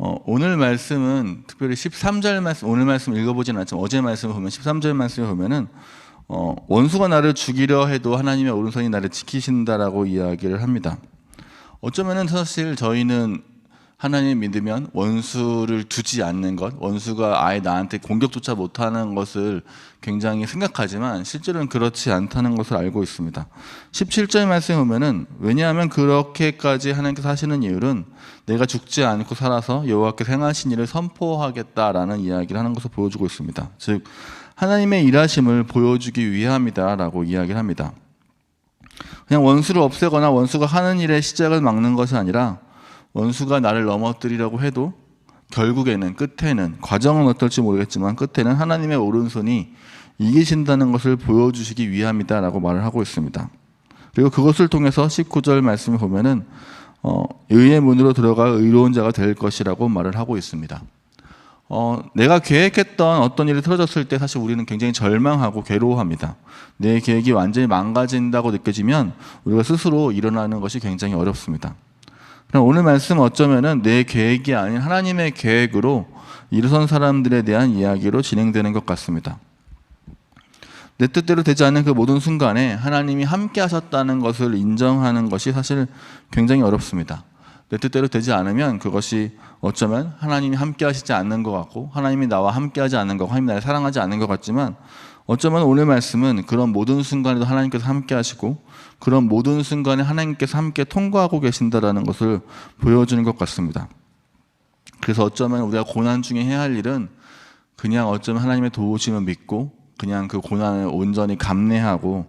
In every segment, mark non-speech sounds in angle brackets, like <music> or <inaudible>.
어, 오늘 말씀은 특별히 13절 말씀, 오늘 말씀 읽어보진 않지만 어제 말씀을 보면 13절 말씀을 보면은 어, 원수가 나를 죽이려 해도 하나님의 오른손이 나를 지키신다라고 이야기를 합니다. 어쩌면은 사실 저희는 하나님 믿으면 원수를 두지 않는 것, 원수가 아예 나한테 공격조차 못하는 것을 굉장히 생각하지만 실제로는 그렇지 않다는 것을 알고 있습니다. 17절 말씀에 보면은 왜냐하면 그렇게까지 하나님께서 하시는 이유는 내가 죽지 않고 살아서 여호와께서 행하신 일을 선포하겠다라는 이야기를 하는 것을 보여주고 있습니다. 즉 하나님의 일하심을 보여주기 위함이다라고 이야기를 합니다. 그냥 원수를 없애거나 원수가 하는 일의 시작을 막는 것이 아니라 원수가 나를 넘어뜨리려고 해도 결국에는 끝에는 과정은 어떨지 모르겠지만 끝에는 하나님의 오른손이 이기신다는 것을 보여주시기 위함이다라고 말을 하고 있습니다. 그리고 그것을 통해서 19절 말씀을 보면은 어, 의의 문으로 들어가 의로운 자가 될 것이라고 말을 하고 있습니다. 어, 내가 계획했던 어떤 일이 틀어졌을 때 사실 우리는 굉장히 절망하고 괴로워합니다. 내 계획이 완전히 망가진다고 느껴지면 우리가 스스로 일어나는 것이 굉장히 어렵습니다. 오늘 말씀 어쩌면은 내 계획이 아닌 하나님의 계획으로 일어선 사람들에 대한 이야기로 진행되는 것 같습니다. 내 뜻대로 되지 않는 그 모든 순간에 하나님이 함께 하셨다는 것을 인정하는 것이 사실 굉장히 어렵습니다. 내 뜻대로 되지 않으면 그것이 어쩌면 하나님이 함께 하시지 않는 것 같고 하나님이 나와 함께 하지 않는 것, 하나님이 나를 사랑하지 않는 것 같지만 어쩌면 오늘 말씀은 그런 모든 순간에도 하나님께서 함께 하시고 그런 모든 순간에 하나님께서 함께 통과하고 계신다라는 것을 보여주는 것 같습니다. 그래서 어쩌면 우리가 고난 중에 해야 할 일은 그냥 어쩌면 하나님의 도우심을 믿고 그냥 그 고난을 온전히 감내하고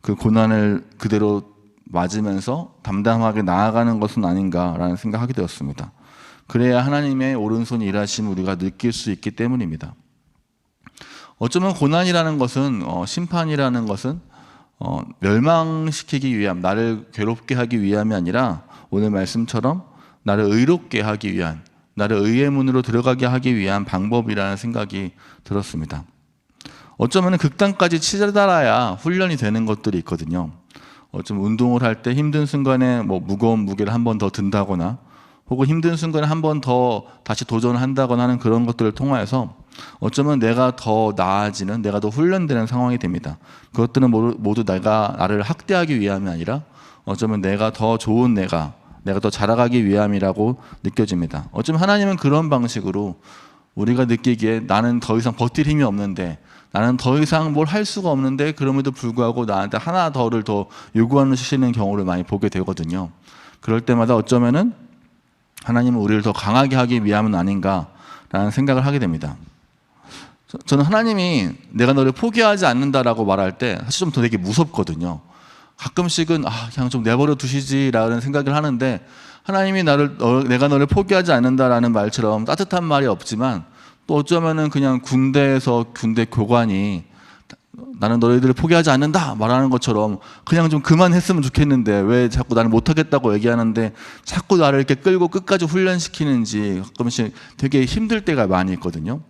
그 고난을 그대로 맞으면서 담담하게 나아가는 것은 아닌가라는 생각하게 되었습니다. 그래야 하나님의 오른손이 일하심을 우리가 느낄 수 있기 때문입니다. 어쩌면 고난이라는 것은 어, 심판이라는 것은 어, 멸망시키기 위함, 나를 괴롭게 하기 위함이 아니라 오늘 말씀처럼 나를 의롭게 하기 위한, 나를 의의 문으로 들어가게 하기 위한 방법이라는 생각이 들었습니다. 어쩌면 극단까지 치달아야 훈련이 되는 것들이 있거든요. 어쩌면 운동을 할 때 힘든 순간에 뭐 무거운 무게를 한 번 더 든다거나 혹은 힘든 순간에 한 번 더 다시 도전을 한다거나 하는 그런 것들을 통하여서 어쩌면 내가 더 나아지는 내가 더 훈련되는 상황이 됩니다. 그것들은 모두, 내가 나를 학대하기 위함이 아니라 어쩌면 내가 더 좋은 내가 내가 더 자라가기 위함이라고 느껴집니다. 어쩌면 하나님은 그런 방식으로 우리가 느끼기에 나는 더 이상 버틸 힘이 없는데 나는 더 이상 뭘 할 수가 없는데 그럼에도 불구하고 나한테 하나 더를 더 요구하시는 경우를 많이 보게 되거든요. 그럴 때마다 어쩌면은 하나님은 우리를 더 강하게 하기 위함은 아닌가라는 생각을 하게 됩니다. 저는 하나님이 내가 너를 포기하지 않는다라고 말할 때 사실 좀 더 되게 무섭거든요. 가끔씩은 아 그냥 좀 내버려 두시지라는 생각을 하는데 하나님이 나를 너, 내가 너를 포기하지 않는다라는 말처럼 따뜻한 말이 없지만 또 어쩌면은 그냥 군대에서 군대 교관이 나는 너희들을 포기하지 않는다 말하는 것처럼 그냥 좀 그만했으면 좋겠는데 왜 자꾸 나를 못하겠다고 얘기하는데 자꾸 나를 이렇게 끌고 끝까지 훈련시키는지 가끔씩 되게 힘들 때가 많이 있거든요.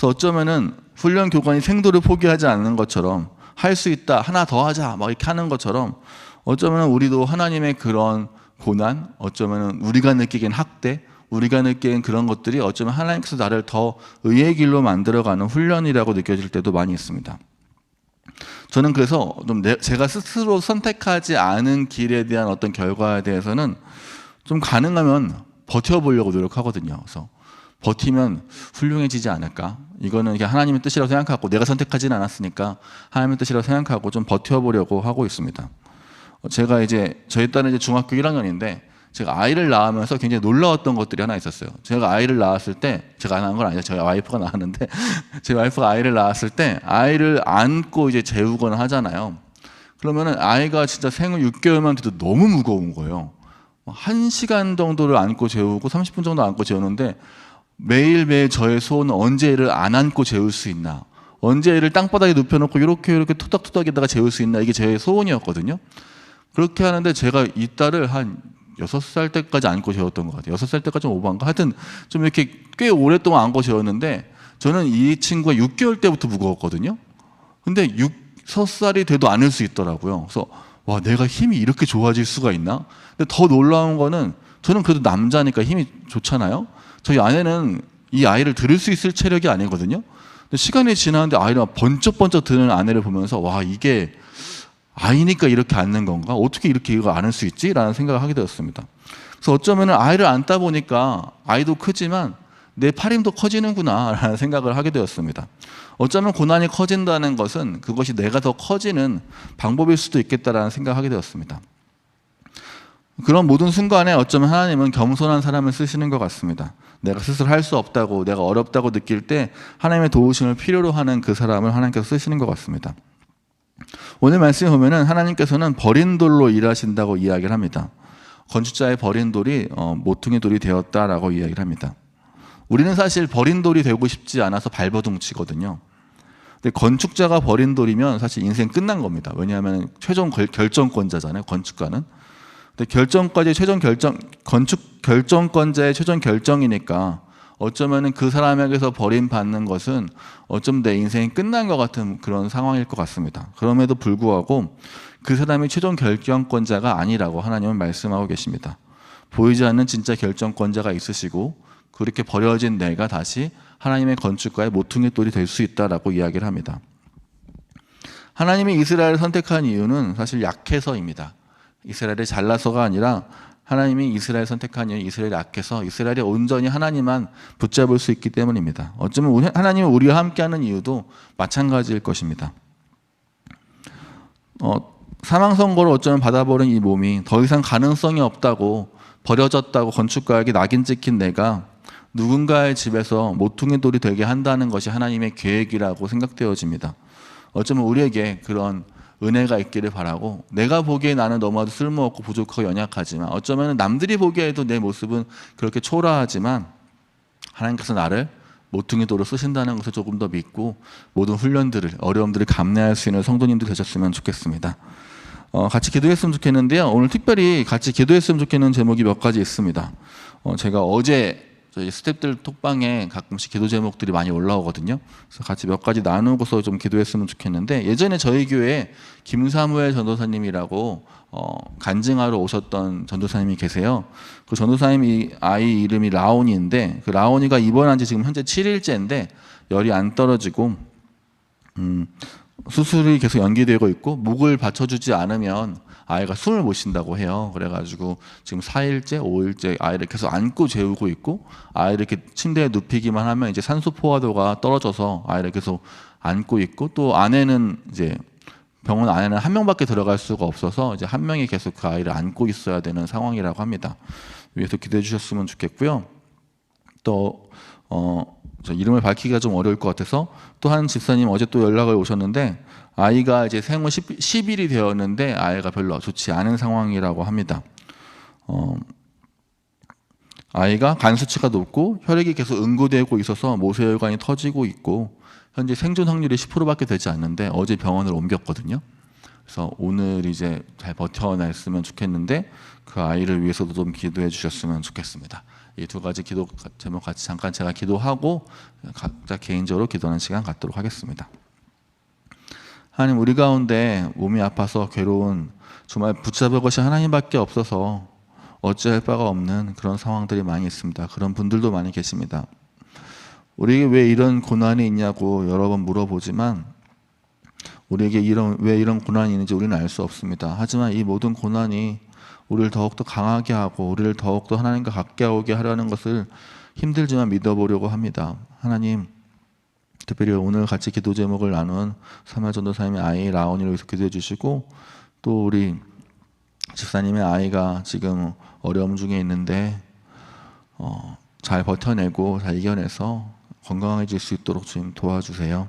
그래서 어쩌면은 훈련 교관이 생도를 포기하지 않는 것처럼 할 수 있다 하나 더 하자 막 이렇게 하는 것처럼 어쩌면 우리도 하나님의 그런 고난 어쩌면 우리가 느끼기엔 학대 우리가 느끼는 그런 것들이 어쩌면 하나님께서 나를 더 의의 길로 만들어가는 훈련이라고 느껴질 때도 많이 있습니다. 저는 그래서 좀 제가 스스로 선택하지 않은 길에 대한 어떤 결과에 대해서는 좀 가능하면 버텨보려고 노력하거든요. 그래서 버티면 훌륭해지지 않을까? 이거는 하나님의 뜻이라고 생각하고 내가 선택하지는 않았으니까 하나님의 뜻이라고 생각하고 좀 버텨보려고 하고 있습니다. 제가 이제 저희 딸은 이제 중학교 1학년인데 제가 아이를 낳으면서 굉장히 놀라웠던 것들이 하나 있었어요. 제가 아이를 낳았을 때 제가 안 한 건 아니죠. 저희 와이프가 낳았는데 <laughs> 제 와이프가 아이를 낳았을 때 아이를 안고 이제 재우거나 하잖아요. 그러면은 아이가 진짜 생후 6개월만 돼도 너무 무거운 거예요. 한 시간 정도를 안고 재우고 30분 정도 안고 재우는데 매일매일 저의 소원은 언제 애를 안 안고 재울 수 있나. 언제 애를 땅바닥에 눕혀놓고 이렇게 이렇게 토닥토닥에다가 재울 수 있나. 이게 제 소원이었거든요. 그렇게 하는데 제가 이 딸을 한 여섯 살 때까지 안고 재웠던 것 같아요. 여섯 살 때까지 좀 오버한가? 하여튼 좀 이렇게 꽤 오랫동안 안고 재웠는데 저는 이 친구가 6개월 때부터 무거웠거든요. 근데 6, 살이 돼도 안을 수 있더라고요. 그래서 와, 내가 힘이 이렇게 좋아질 수가 있나? 근데 더 놀라운 거는 저는 그래도 남자니까 힘이 좋잖아요. 저희 아내는 이 아이를 들을 수 있을 체력이 아니거든요. 근데 시간이 지나는데 아이를 막 번쩍번쩍 드는 아내를 보면서 와 이게 아이니까 이렇게 앉는 건가? 어떻게 이렇게 이거 안을 수 있지? 라는 생각을 하게 되었습니다. 그래서 어쩌면 아이를 안다 보니까 아이도 크지만 내 팔힘도 커지는구나 <laughs> 라는 생각을 하게 되었습니다. 어쩌면 고난이 커진다는 것은 그것이 내가 더 커지는 방법일 수도 있겠다라는 생각을 하게 되었습니다. 그런 모든 순간에 어쩌면 하나님은 겸손한 사람을 쓰시는 것 같습니다. 내가 스스로 할 수 없다고, 내가 어렵다고 느낄 때 하나님의 도우심을 필요로 하는 그 사람을 하나님께서 쓰시는 것 같습니다. 오늘 말씀에 보면은 하나님께서는 버린 돌로 일하신다고 이야기를 합니다. 건축자의 버린 돌이 어, 모퉁이 돌이 되었다라고 이야기를 합니다. 우리는 사실 버린 돌이 되고 싶지 않아서 발버둥치거든요. 근데 건축자가 버린 돌이면 사실 인생 끝난 겁니다. 왜냐하면 최종 결- 결정권자잖아요. 건축가는. 근데 결정까지 최종 결정 건축 결정권자의 최종 결정이니까 어쩌면은 그 사람에게서 버림 받는 것은 어쩜 내 인생이 끝난 것 같은 그런 상황일 것 같습니다. 그럼에도 불구하고 그 사람이 최종 결정권자가 아니라고 하나님은 말씀하고 계십니다. 보이지 않는 진짜 결정권자가 있으시고 그렇게 버려진 내가 다시 하나님의 건축가의 모퉁이 돌이 될 수 있다라고 이야기를 합니다. 하나님이 이스라엘을 선택한 이유는 사실 약해서입니다. 이스라엘이 잘나서가 아니라 하나님이 이스라엘 선택한 이유 이스라엘이 약해서 이스라엘이 온전히 하나님만 붙잡을 수 있기 때문입니다. 어쩌면 하나님은 우리와 함께하는 이유도 마찬가지일 것입니다. 어, 사망 선고를 어쩌면 받아버린 이 몸이 더 이상 가능성이 없다고 버려졌다고 건축가에게 낙인 찍힌 내가 누군가의 집에서 모퉁이 돌이 되게 한다는 것이 하나님의 계획이라고 생각되어집니다. 어쩌면 우리에게 그런 은혜가 있기를 바라고 내가 보기에 나는 너무나도 쓸모없고 부족하고 연약하지만 어쩌면 남들이 보기에도 내 모습은 그렇게 초라하지만 하나님께서 나를 모퉁이 돌로 쓰신다는 것을 조금 더 믿고 모든 훈련들을 어려움들을 감내할 수 있는 성도님들 되셨으면 좋겠습니다. 어, 같이 기도했으면 좋겠는데요. 오늘 특별히 같이 기도했으면 좋겠는 제목이 몇 가지 있습니다. 어, 제가 어제 저희 스탭들 톡방에 가끔씩 기도 제목들이 많이 올라오거든요. 그래서 같이 몇 가지 나누고서 좀 기도했으면 좋겠는데 예전에 저희 교회에 김사무엘 전도사님이라고 어, 간증하러 오셨던 전도사님이 계세요. 그 전도사님 이 아이 이름이 라온이인데 그 라온이가 입원한 지 지금 현재 7일째인데 열이 안 떨어지고 음, 수술이 계속 연기되고 있고 목을 받쳐주지 않으면 아이가 숨을 못 쉰다고 해요. 그래가지고 지금 4일째, 5일째 아이를 계속 안고 재우고 있고 아이를 이렇게 침대에 눕히기만 하면 이제 산소 포화도가 떨어져서 아이를 계속 안고 있고 또 아내는 이제 병원 안에는 한 명밖에 들어갈 수가 없어서 이제 한 명이 계속 그 아이를 안고 있어야 되는 상황이라고 합니다. 위해서 기도해 주셨으면 좋겠고요. 또 어, 저 이름을 밝히기가 좀 어려울 것 같아서 또 한 집사님 어제 또 연락을 오셨는데 아이가 이제 생후 10, 10일이 되었는데 아이가 별로 좋지 않은 상황이라고 합니다. 어, 아이가 간 수치가 높고 혈액이 계속 응고되고 있어서 모세혈관이 터지고 있고 현재 생존 확률이 10%밖에 되지 않는데 어제 병원을 옮겼거든요. 그래서 오늘 이제 잘 버텨냈으면 좋겠는데 그 아이를 위해서도 좀 기도해 주셨으면 좋겠습니다. 이 두 가지 기도 제목 같이 잠깐 제가 기도하고 각자 개인적으로 기도하는 시간 갖도록 하겠습니다. 하나님 우리 가운데 몸이 아파서 괴로운 정말 붙잡을 것이 하나님밖에 없어서 어찌할 바가 없는 그런 상황들이 많이 있습니다. 그런 분들도 많이 계십니다. 우리에게 왜 이런 고난이 있냐고 여러 번 물어보지만 우리에게 이런 왜 이런 고난이 있는지 우리는 알 수 없습니다. 하지만 이 모든 고난이 우리를 더욱더 강하게 하고 우리를 더욱더 하나님과 가까우게 하려는 것을 힘들지만 믿어보려고 합니다. 하나님 특별히 오늘 같이 기도 제목을 나눈 사마 전도사님의 아이 라온이를 위해서 기도해 주시고 또 우리 집사님의 아이가 지금 어려움 중에 있는데 어, 잘 버텨내고 잘 이겨내서 건강해질 수 있도록 주님 도와주세요.